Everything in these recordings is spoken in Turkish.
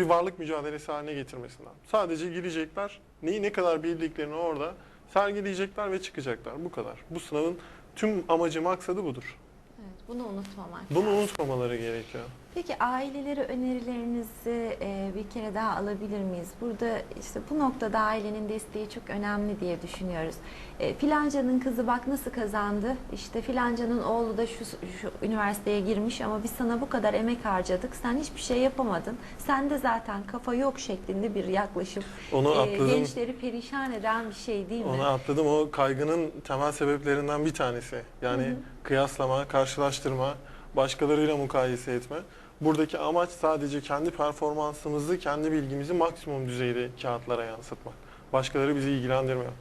bir varlık mücadelesi haline getirmesinden. Sadece girecekler, neyi ne kadar bildiklerini orada sergileyecekler ve çıkacaklar. Bu kadar. Bu sınavın tüm amacı, maksadı budur. Evet, bunu unutmamak Bunu unutmamaları gerekiyor. Peki ailelere önerilerinizi e, bir kere daha alabilir miyiz? Burada işte bu noktada ailenin desteği çok önemli diye düşünüyoruz. E, filancanın kızı bak nasıl kazandı. İşte filancanın oğlu da şu, şu üniversiteye girmiş ama biz sana bu kadar emek harcadık. Sen hiçbir şey yapamadın. Sende zaten kafa yok şeklinde bir yaklaşım. Onu E, atladım. gençleri perişan eden bir şey değil mi? Onu atladım. O kaygının temel sebeplerinden bir tanesi. Yani Hı hı. kıyaslama, karşılaştırma, başkalarıyla mukayese etme. Buradaki amaç sadece kendi performansımızı, kendi bilgimizi maksimum düzeyde kağıtlara yansıtmak. Başkaları bizi ilgilendirmiyor.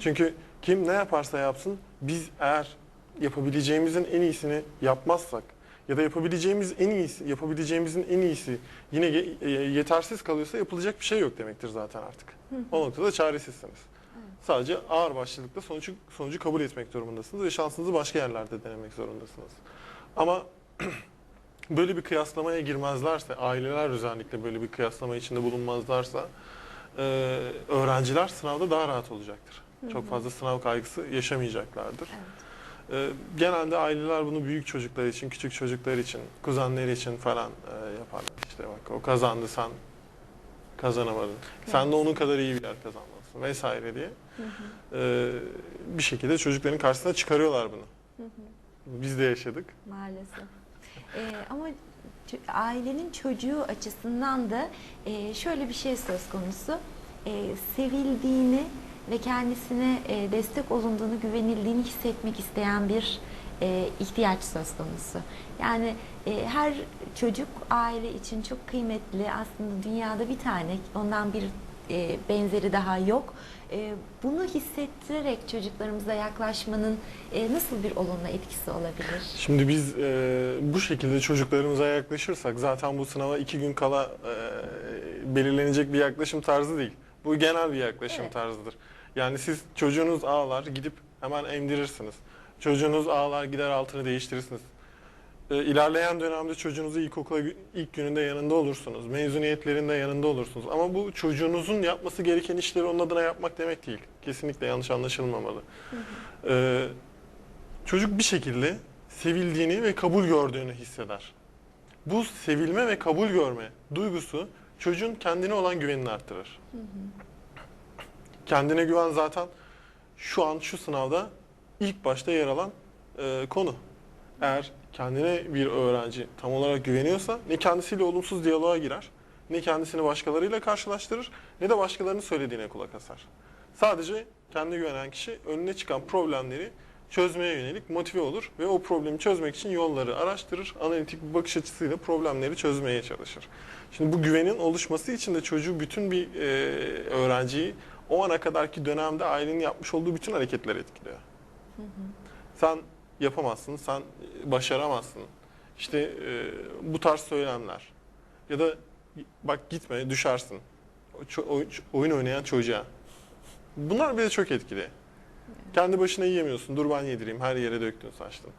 Çünkü kim ne yaparsa yapsın biz eğer yapabileceğimizin en iyisini yapmazsak ya da yapabileceğimiz en iyisi, yapabileceğimizin en iyisi yine e, yetersiz kalıyorsa yapılacak bir şey yok demektir zaten artık. O noktada çaresizsiniz. Sadece ağır başlılıkla sonucu, sonucu kabul etmek durumundasınız ve şansınızı başka yerlerde denemek zorundasınız. Ama böyle bir kıyaslamaya girmezlerse, aileler özellikle böyle bir kıyaslama içinde bulunmazlarsa e, öğrenciler sınavda daha rahat olacaktır. Çok fazla sınav kaygısı yaşamayacaklardır. Evet. E, genelde aileler bunu büyük çocuklar için, küçük çocuklar için, kuzenleri için falan e, yaparlar. İşte bak o kazandı sen kazanamadın. Sen de onun kadar iyi bir yer kazanmalısın vesaire diye Hı hı, e, bir şekilde çocukların karşısına çıkarıyorlar bunu. hı hı. Biz de yaşadık. Maalesef. Ee, ama ailenin çocuğu açısından da e, şöyle bir şey söz konusu. E, sevildiğini ve kendisine e, destek olunduğunu, güvenildiğini hissetmek isteyen bir e, ihtiyaç söz konusu. Yani e, her çocuk aile için çok kıymetli. Aslında dünyada bir tane, ondan bir e, benzeri daha yok. E, bunu hissettirerek çocuklarımıza yaklaşmanın e, nasıl bir olumlu etkisi olabilir? Şimdi biz e, bu şekilde çocuklarımıza yaklaşırsak zaten bu sınava iki gün kala e, belirlenecek bir yaklaşım tarzı değil. Bu genel bir yaklaşım Evet. tarzıdır. Yani siz çocuğunuz ağlar gidip hemen emdirirsiniz. Çocuğunuz ağlar gider altını değiştirirsiniz. E, ilerleyen dönemde çocuğunuzu ilkokula ilk gününde yanında olursunuz. Mezuniyetlerinde yanında olursunuz. Ama bu çocuğunuzun yapması gereken işleri onun adına yapmak demek değil. Kesinlikle yanlış anlaşılmamalı. E, çocuk bir şekilde sevildiğini ve kabul gördüğünü hisseder. Bu sevilme ve kabul görme duygusu çocuğun kendine olan güvenini arttırır. Kendine güven zaten şu an şu sınavda ilk başta yer alan e, konu. Eğer kendine bir öğrenci tam olarak güveniyorsa ne kendisiyle olumsuz diyaloğa girer, ne kendisini başkalarıyla karşılaştırır, ne de başkalarının söylediğine kulak asar. Sadece kendine güvenen kişi önüne çıkan problemleri çözmeye yönelik motive olur ve o problemi çözmek için yolları araştırır, analitik bir bakış açısıyla problemleri çözmeye çalışır. Şimdi bu güvenin oluşması için de çocuğu bütün bir e, öğrenciyi o ana kadarki dönemde ailenin yapmış olduğu bütün hareketler etkiliyor. Sen yapamazsın, sen başaramazsın. İşte e, bu tarz söylemler. Ya da bak gitme düşersin. Oyun oynayan çocuğa. Bunlar bile çok etkili. Kendi başına yiyemiyorsun. Dur ben yedireyim. Her yere döktün saçtın.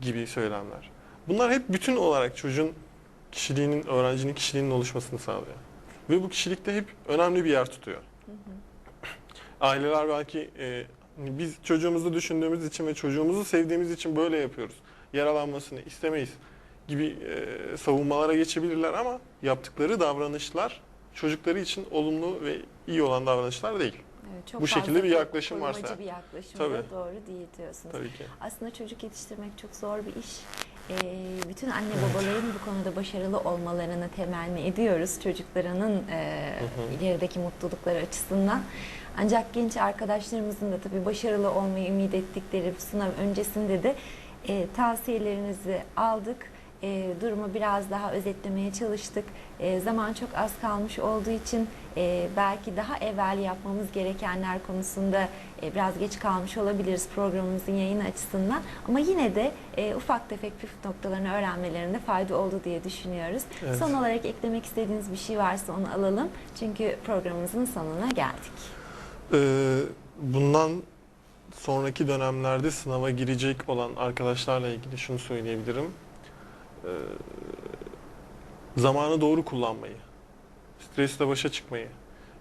Gibi söylemler. Bunlar hep bütün olarak çocuğun kişiliğinin, öğrencinin kişiliğinin oluşmasını sağlıyor. Ve bu kişilikte hep önemli bir yer tutuyor. Aileler belki e, biz çocuğumuzu düşündüğümüz için ve çocuğumuzu sevdiğimiz için böyle yapıyoruz. Yaralanmasını istemeyiz gibi e, savunmalara geçebilirler ama yaptıkları davranışlar çocukları için olumlu ve iyi olan davranışlar değil. Evet, çok Bu şekilde bir yaklaşım varsa. bir yaklaşım Tabii. doğru değil diyorsunuz. Tabii ki. Aslında çocuk yetiştirmek çok zor bir iş. Ee, bütün anne babaların bu konuda başarılı olmalarını temenni ediyoruz çocuklarının e, Hı hı. ilerideki mutlulukları açısından. Ancak genç arkadaşlarımızın da tabii başarılı olmayı ümit ettikleri sınav öncesinde de e, tavsiyelerinizi aldık. E, durumu biraz daha özetlemeye çalıştık. E, zaman çok az kalmış olduğu için e, belki daha evvel yapmamız gerekenler konusunda e, biraz geç kalmış olabiliriz programımızın yayını açısından. Ama yine de e, ufak tefek püf noktalarını öğrenmelerinde fayda oldu diye düşünüyoruz. Evet. Son olarak eklemek istediğiniz bir şey varsa onu alalım. Çünkü programımızın sonuna geldik. Ee, bundan sonraki dönemlerde sınava girecek olan arkadaşlarla ilgili şunu söyleyebilirim. Ee, zamanı doğru kullanmayı, stresle başa çıkmayı.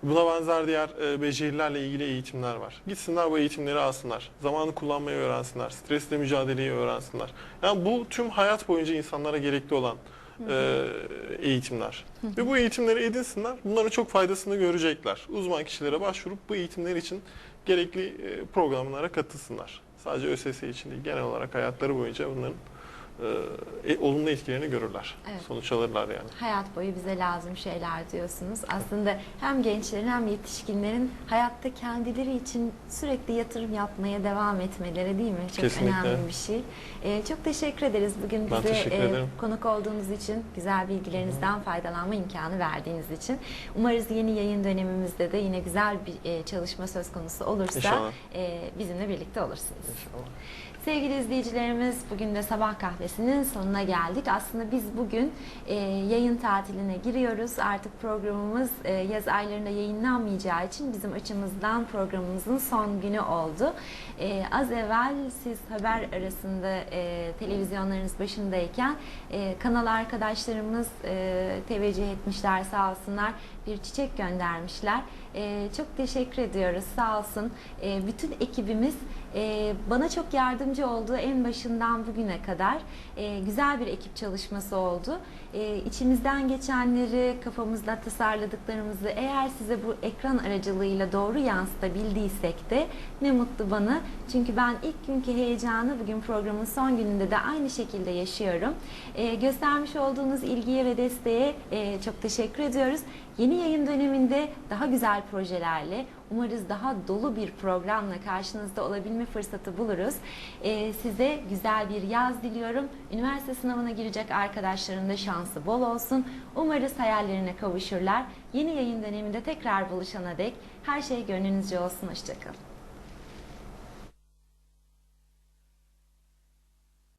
Buna benzer diğer e, becerilerle ilgili eğitimler var. Gitsinler bu eğitimleri alsınlar. Zamanı kullanmayı öğrensinler. Stresle mücadeleyi öğrensinler. Yani bu tüm hayat boyunca insanlara gerekli olan e, eğitimler. Ve bu eğitimleri edinsinler. Bunların çok faydasını görecekler. Uzman kişilere başvurup bu eğitimler için gerekli e, programlara katılsınlar. Sadece ÖSS için değil, genel olarak hayatları boyunca bunların e, e, olumlu etkilerini görürler. Evet. Sonuç alırlar yani. Hayat boyu bize lazım şeyler diyorsunuz. Aslında hem gençlerin hem yetişkinlerin hayatta kendileri için sürekli yatırım yapmaya devam etmeleri değil mi? Çok Kesinlikle. önemli bir şey. Ee, çok teşekkür ederiz bugün Ben bize e, konuk olduğunuz için, güzel bilgilerinizden faydalanma imkanı verdiğiniz için. Umarız yeni yayın dönemimizde de yine güzel bir e, çalışma söz konusu olursa İnşallah. e, bizimle birlikte olursunuz. İnşallah. Sevgili izleyicilerimiz bugün de sabah kahvesinin sonuna geldik. Aslında biz bugün e, yayın tatiline giriyoruz. Artık programımız e, yaz aylarında yayınlanmayacağı için bizim açımızdan programımızın son günü oldu. E, az evvel siz haber arasında e, televizyonlarınız başındayken e, kanal arkadaşlarımız e, teveccüh etmişler sağ olsunlar. Bir çiçek göndermişler. E, çok teşekkür ediyoruz sağ olsun. E, bütün ekibimiz e, bana çok yardımcı oldu en başından bugüne kadar. E, güzel bir ekip çalışması oldu. E, içimizden geçenleri, kafamızda tasarladıklarımızı eğer size bu ekran aracılığıyla doğru yansıtabildiysek de ne mutlu bana. Çünkü ben ilk günkü heyecanı bugün programın son gününde de aynı şekilde yaşıyorum. E, göstermiş olduğunuz ilgiye ve desteğe e, çok teşekkür ediyoruz. Yeni yayın döneminde daha güzel projelerle, umarız daha dolu bir programla karşınızda olabilme fırsatı buluruz. Ee, size güzel bir yaz diliyorum. Üniversite sınavına girecek arkadaşların da şansı bol olsun. Umarız hayallerine kavuşurlar. Yeni yayın döneminde tekrar buluşana dek her şey gönlünüzce olsun. Hoşçakalın.